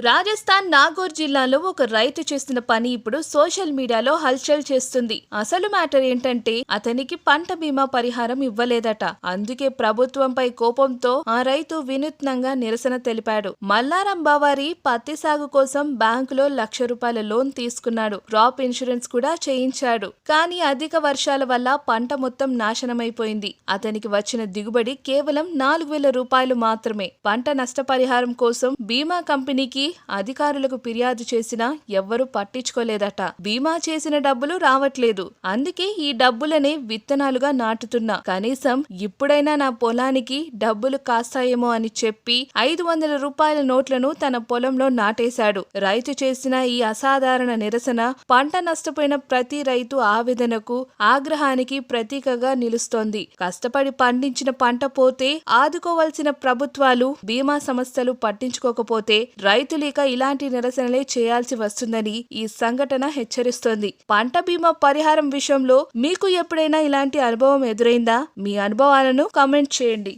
రాజస్థాన్ నాగోర్ జిల్లాలో ఒక రైతు చేస్తున్న పని ఇప్పుడు సోషల్ మీడియాలో హల్చల్ చేస్తుంది. అసలు మ్యాటర్ ఏంటంటే అతనికి పంట బీమా పరిహారం ఇవ్వలేదట. అందుకే ప్రభుత్వంపై కోపంతో ఆ రైతు వినూత్నంగా నిరసన తెలిపాడు. మల్లారం బావారి పత్తి సాగు కోసం బ్యాంకులో లక్ష రూపాయల లోన్ తీసుకున్నాడు. క్రాప్ ఇన్సూరెన్స్ కూడా చేయించాడు. కానీ అధిక వర్షాల వల్ల పంట మొత్తం నాశనమైపోయింది. అతనికి వచ్చిన దిగుబడి కేవలం నాలుగు వేల రూపాయలు మాత్రమే. పంట నష్టపరిహారం కోసం బీమా కంపెనీకి అధికారులకు ఫిర్యాదు చేసినా ఎవ్వరూ పట్టించుకోలేదట. బీమా చేసిన డబ్బులు రావట్లేదు. అందుకే ఈ డబ్బులనే విత్తనాలుగా నాటుతున్నా. కనీసం ఇప్పుడైనా నా పొలానికి డబ్బులు కాస్తాయేమో అని చెప్పి ఐదు వందల రూపాయల నోట్లను తన పొలంలో నాటేశాడు. రైతు చేసిన ఈ అసాధారణ నిరసన పంట నష్టపోయిన ప్రతి రైతు ఆవేదనకు ఆగ్రహానికి ప్రతీకగా నిలుస్తోంది. కష్టపడి పండించిన పంట పోతే ఆదుకోవాల్సిన ప్రభుత్వాలు బీమా సంస్థలు పట్టించుకోకపోతే రైతులు ఇక ఇలాంటి నిరసనలే చేయాల్సి వస్తుందని ఈ సంఘటన హెచ్చరిస్తోంది. పంట బీమా పరిహారం విషయంలో మీకు ఎప్పుడైనా ఇలాంటి అనుభవం ఎదురైందా? మీ అనుభవాలను కామెంట్ చేయండి.